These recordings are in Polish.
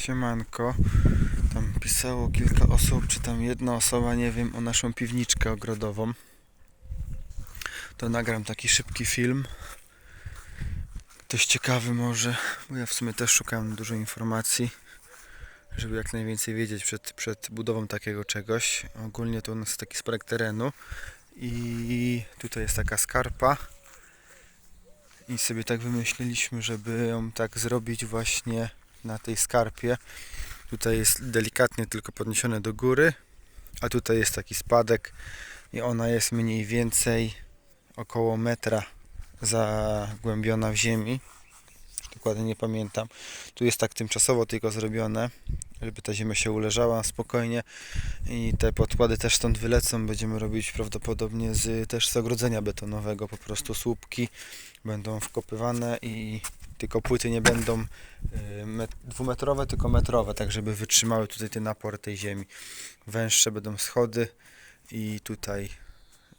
Siemanko. Tam pisało kilka osób, czy tam jedna osoba, nie wiem, o naszą piwniczkę ogrodową. To nagram taki szybki film. Ktoś ciekawy może, bo ja w sumie też szukałem dużo informacji, żeby jak najwięcej wiedzieć przed, przed budową takiego czegoś. Ogólnie to u nas taki sprojekt terenu i tutaj jest taka skarpa. I sobie tak wymyśliliśmy, żeby ją tak zrobić właśnie na tej skarpie. Tutaj jest delikatnie tylko podniesione do góry, a tutaj jest taki spadek i ona jest mniej więcej około metra zagłębiona w ziemi. Dokładnie nie pamiętam. Tu jest tak tymczasowo tylko zrobione, żeby ta ziemia się uleżała spokojnie i te podkłady też stąd wylecą. Będziemy robić prawdopodobnie z, też z ogrodzenia betonowego, po prostu słupki będą wkopywane i tylko płyty nie będą y, met, dwumetrowe, tylko metrowe, tak żeby wytrzymały tutaj ten napor tej ziemi. Węższe będą schody i tutaj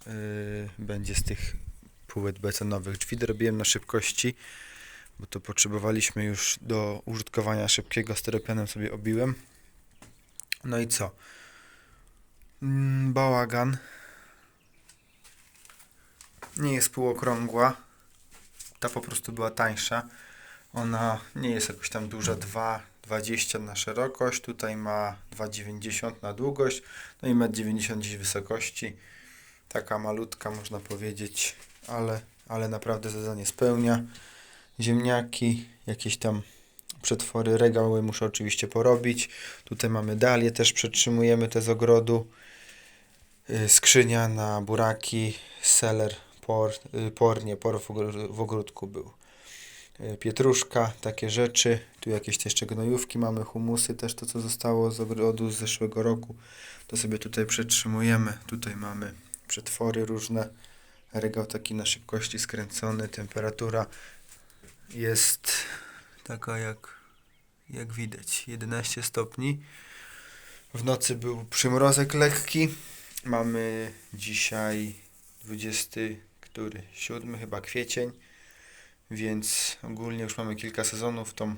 y, będzie z tych płyt betonowych. Drzwi dorobiłem na szybkości, bo to potrzebowaliśmy już do użytkowania szybkiego, styropianem sobie obiłem. No i co? Mm, Bałagan. Nie jest półokrągła. Ta po prostu była tańsza. Ona nie jest jakoś tam duża, 2,20 na szerokość, tutaj ma 2,90 na długość, no i 1,90 m wysokości. Taka malutka można powiedzieć, ale, ale naprawdę zadanie spełnia. Ziemniaki, jakieś tam przetwory, regały muszę oczywiście porobić. Tutaj mamy dalię, też przetrzymujemy te z ogrodu. Y, Skrzynia na buraki, seler, por, y, por nie, por w ogr- w ogródku był pietruszka, takie rzeczy. Tu jakieś jeszcze gnojówki mamy, humusy, też to co zostało z ogrodu z zeszłego roku. To sobie tutaj przetrzymujemy. Tutaj mamy przetwory różne. Regał taki na szybkości skręcony. Temperatura jest taka jak, jak widać 11 stopni. W nocy był przymrozek lekki. Mamy dzisiaj 20, który? 7 chyba kwiecień więc ogólnie już mamy kilka sezonów tą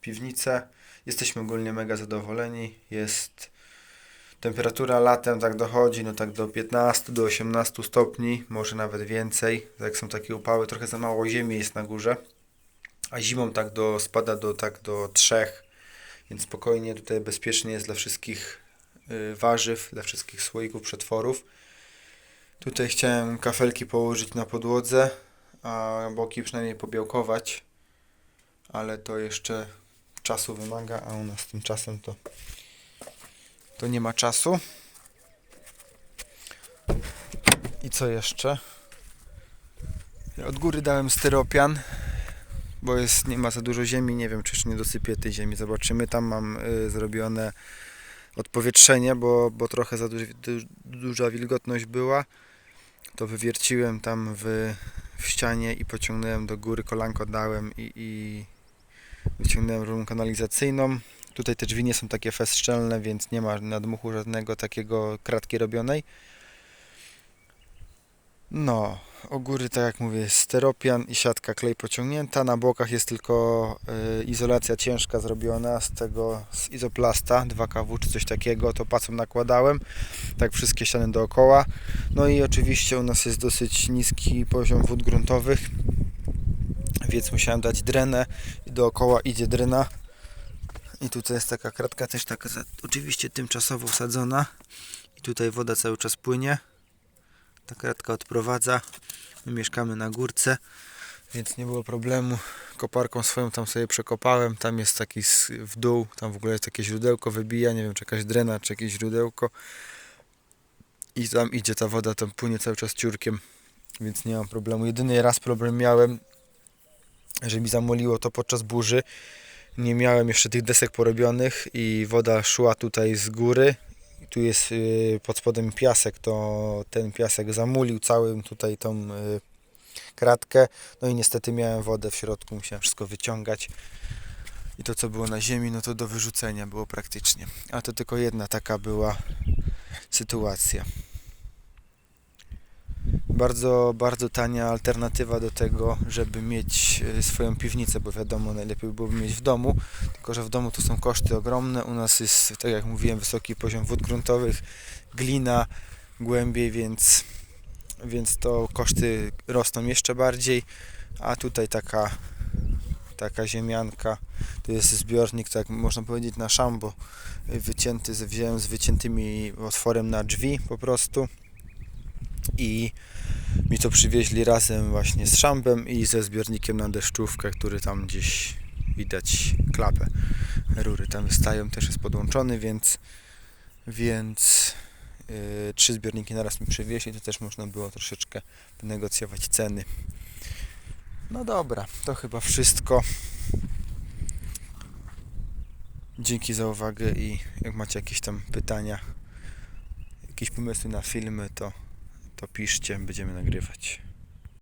piwnicę. Jesteśmy ogólnie mega zadowoleni. Jest temperatura latem tak dochodzi, no tak do 15 do 18 stopni, może nawet więcej. Jak są takie upały, trochę za mało ziemi jest na górze. A zimą tak do spada do tak do 3. Więc spokojnie tutaj bezpiecznie jest dla wszystkich y, warzyw, dla wszystkich słoików, przetworów. Tutaj chciałem kafelki położyć na podłodze, a boki przynajmniej pobiałkować, ale to jeszcze czasu wymaga, a u nas tymczasem to, to nie ma czasu. I co jeszcze? Od góry dałem styropian, bo jest, nie ma za dużo ziemi, nie wiem czy jeszcze nie dosypię tej ziemi, zobaczymy. Tam mam y, zrobione odpowietrzenie, bo, bo trochę za du, duża wilgotność była. To wywierciłem tam w, w ścianie i pociągnąłem do góry, kolanko dałem i, i wyciągnąłem rurą kanalizacyjną. Tutaj te drzwi nie są takie fest szczelne, więc nie ma nadmuchu żadnego takiego kratki robionej. No, o góry, tak jak mówię, steropian i siatka klej pociągnięta. Na bokach jest tylko y, izolacja ciężka zrobiona z tego, z izoplasta 2KW czy coś takiego. To pacą nakładałem, tak wszystkie ściany dookoła. No i oczywiście u nas jest dosyć niski poziom wód gruntowych, więc musiałem dać drenę dookoła idzie drena. I tutaj jest taka kratka też taka oczywiście tymczasowo wsadzona i tutaj woda cały czas płynie. Ta kratka odprowadza. My mieszkamy na górce, więc nie było problemu. Koparką swoją tam sobie przekopałem. Tam jest taki w dół, tam w ogóle jest takie źródełko wybija, nie wiem czy jakaś drena, czy jakieś źródełko. I tam idzie ta woda, tam płynie cały czas ciurkiem, więc nie mam problemu. Jedyny raz problem miałem, że mi zamoliło to podczas burzy. Nie miałem jeszcze tych desek porobionych i woda szła tutaj z góry. Tu jest y, pod spodem piasek, to ten piasek zamulił całym tutaj tą y, kratkę. No i niestety miałem wodę w środku, musiałem wszystko wyciągać. I to co było na ziemi, no to do wyrzucenia było praktycznie. A to tylko jedna taka była sytuacja. Bardzo, bardzo tania alternatywa do tego, żeby mieć e, swoją piwnicę, bo wiadomo, najlepiej byłoby mieć w domu, tylko że w domu to są koszty ogromne. U nas jest, tak jak mówiłem, wysoki poziom wód gruntowych, glina głębiej, więc, więc to koszty rosną jeszcze bardziej, a tutaj taka, taka ziemianka, to jest zbiornik, tak można powiedzieć, na szambo, wycięty, wziąłem z wyciętymi otworem na drzwi po prostu. I mi to przywieźli razem właśnie z szambem i ze zbiornikiem na deszczówkę, który tam gdzieś widać klapę. Rury tam wystają, też jest podłączony, więc więc yy, trzy zbiorniki naraz mi przywieźli, to też można było troszeczkę wynegocjować ceny. No dobra, to chyba wszystko. Dzięki za uwagę i jak macie jakieś tam pytania, jakieś pomysły na filmy, to, to piszcie, będziemy nagrywać.